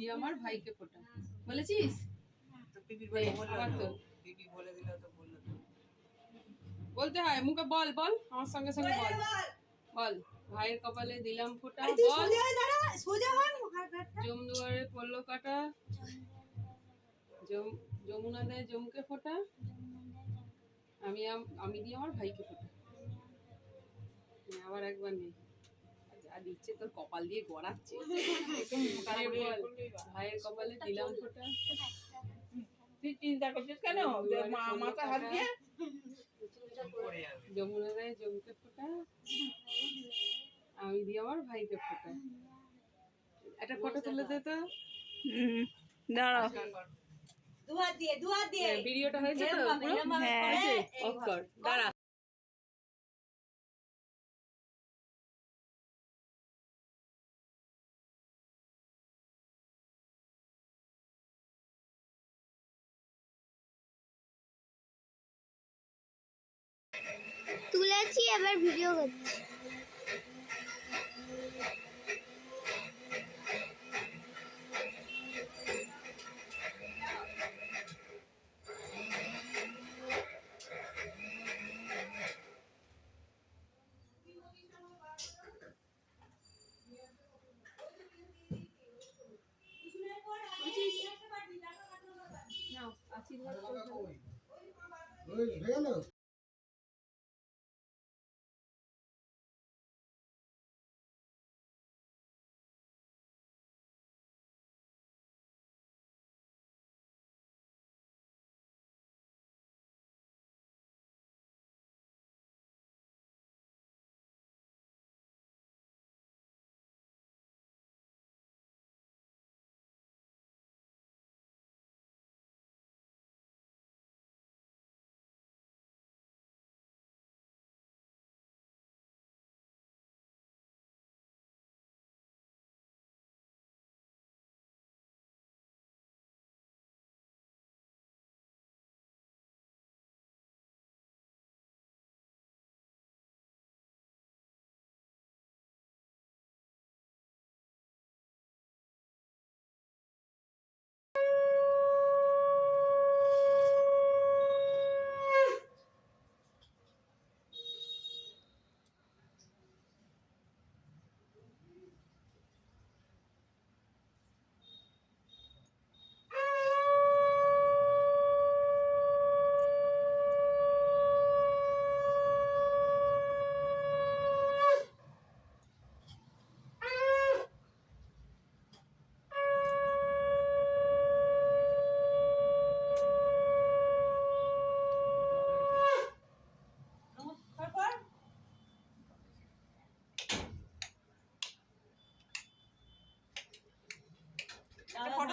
দিয়ে আমার ভাইকে ফোটা বলেছিস? বলতে হয় মুখে বল বল আমার সঙ্গে সঙ্গে বল। বল ভাইয়ের কপালে দিলাম ফোটা বল। জমদুয়ারে পড়ল কাটা। যমুনা দেয় জমুকে ফোটা। আমি আমি দিয়ে আমার ভাইকে ফোটা। আবার একবার নেই। দিচ্ছে তোর কপাল দিয়ে গড়াচ্ছে। ভাইয়ের কপালে দিলাম ভাইকে ফোটা। একটা ফটো তুলে আচ্ছা, দিয়ে দিয়ে। হ্যাঁ, ভিডিওটা হয়েছে তো? দাঁড়া। তুলেছি এবার ভিডিও করছি।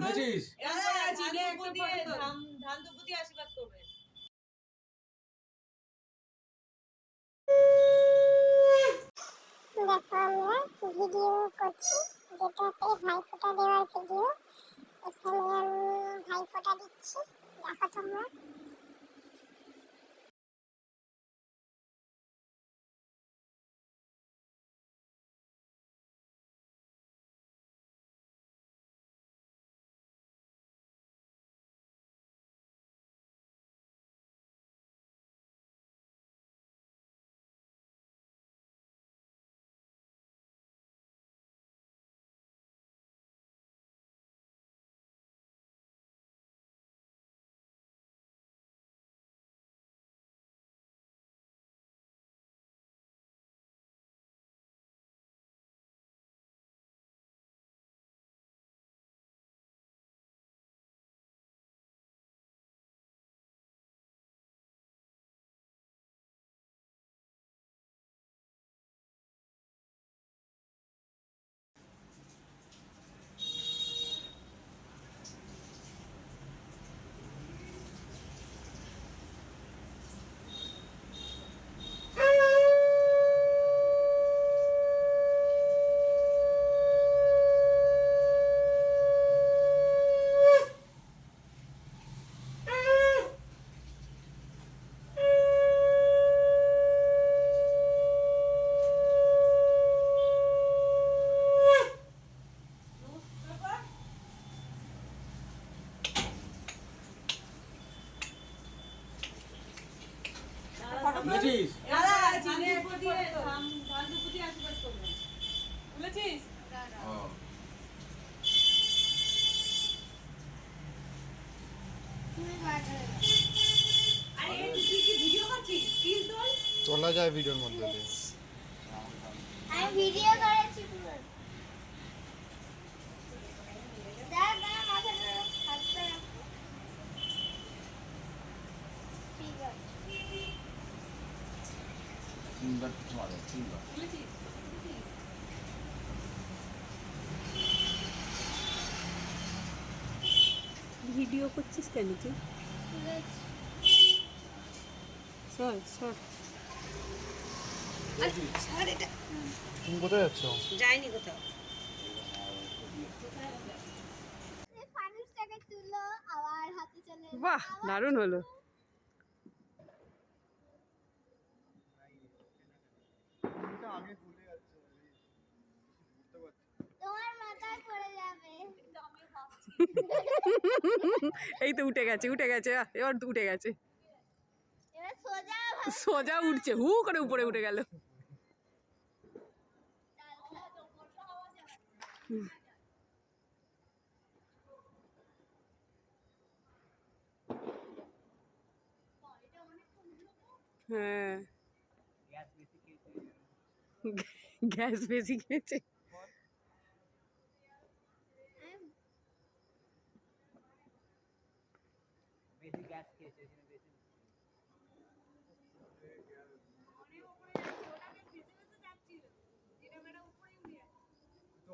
বুঝেছিস? দাদা, ধান দুব্বো দিয়ে আশীর্বাদ করবেন দেখো আমরা ভিডিও করছি দেওয়ার ভিডিও এখানে আমি ভাইফোঁটা দিচ্ছি দেখো তোমরা। করবেন বুঝেছিস? আরে এই তুই কি ভিডিও করছিস? স্টিল তোলা। যায় ভিডিওর মধ্যে আমি ভিডিও করেছি পুরো দেখ দেখ মাথাটা হাতটা রাখ। ঠিক আছে মারো তিনবার ভিডিও করছিস কেন তুই? সর সর। তুমি কোথায় যাচ্ছ? যাইনি কোথাও। এই ফানুসটাকে তুলো তোমার মাথায় পড়ে যাবে। এই তো উঠে গেছে উঠে গেছে এবার তো উঠে গেছে। সোজা সোজা উঠছে হু করে উপরে উঠে গেল। হ্যাঁ। গ্যাস বেশি খেয়েছে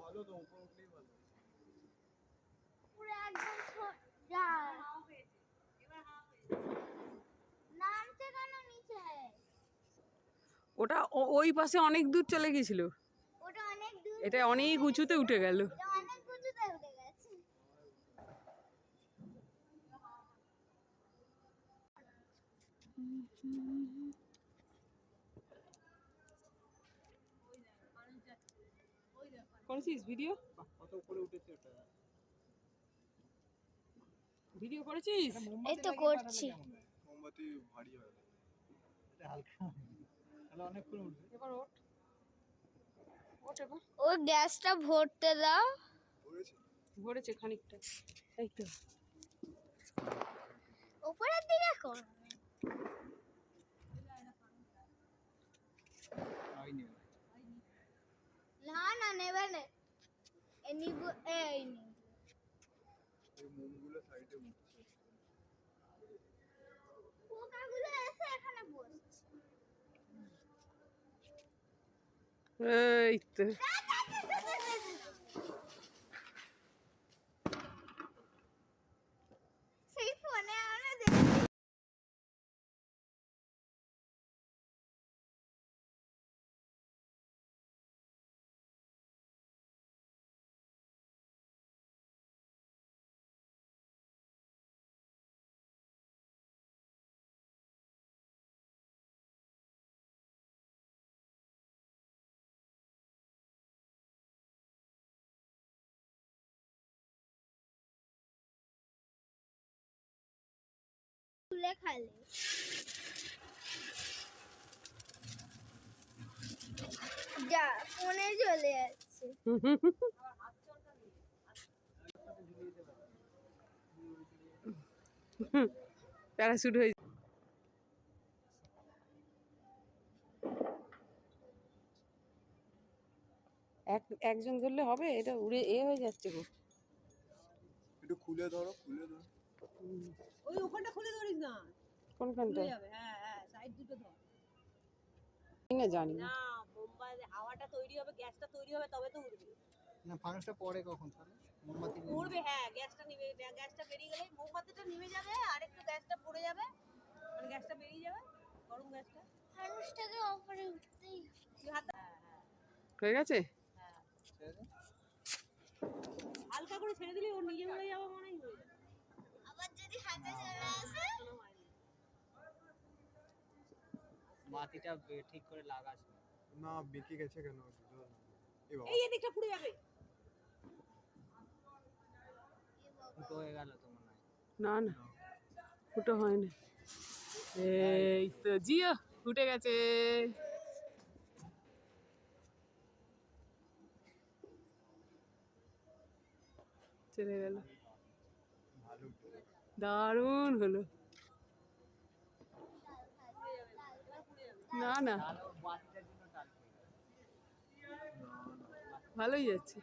ভালো তো উপরে উঠলেই ভালো। পুরো একদম সোজা ওটা ও- ওই পাশে অনেক দূর চলে গেছিল। ওটা অনেক দূর এটা অনেক উঁচুতে উঠে গেল। এটা অনেক উঁচুতে উঠে গেছে। করেছিস ভিডিও? ভিডিও করেছিস? এই তো করছি। মোমবাতি ভারী হয় ওঠ এবার ও গ্যাসটা ভরতে দাও। ভরেছে? খানিকটা। এই তো। উপরের দিকে কর। না না নেবে না। এ নিব এই নিব। মোমগুলো সাইডে উঠছে পোকাগুলো এসে এখানে বসছে। এই তো খুলে খালে। যা ফোনে চলে যাচ্ছে। প্যারাশুট হয়ে এক একজন ধরলে হবে? এটা উড়ে এ হয়ে যাচ্ছে গো। একটু খুলে ধরো খুলে ধরো। ওই ওখানটা খুলে ধরিস না। কোনখানটা? খুলে যাবে হ্যাঁ হ্যাঁ সাইড দুটো ধর। না জানি না। বোম্বাই হাওয়াটা তৈরি হবে গ্যাসটা তৈরি হবে তবে তো উঠবে না ফানুসটা কখন তাহলে? মোমবাতি উড়বে হ্যাঁ গ্যাসটা নিভে গ্যাসটা বেরিয়ে গেলে মোমবাতিটা নিভে যাবে আর একটু গ্যাসটা পড়ে যাবে মানে গ্যাসটা বেরিয়ে যাবে গরম গ্যাসটা। মানুষটাকে ওপরে উঠতেই তুই হাত হ্যাঁ হ্যাঁ। হয়ে গেছে? হ্যাঁ। হালকা করে ছেড়ে দিলে ও নিজে উড়ে যাবে মনেই হয়ে। যাবে আবার যদি হাতে চলে আসে কোনো হয়নি। মাটিটা ঠিক করে লাগাস না। বেঁকে গেছে কেন? এই এদিকটা পুড়ে যাবে। ফুটো হয়ে গেল তো মনে হয়। না না। ফুটো হয়নি। এই তো জিও ফুটে গেছে। চলে গেল। দারুণ হলো। না না। ভালোই যাচ্ছে।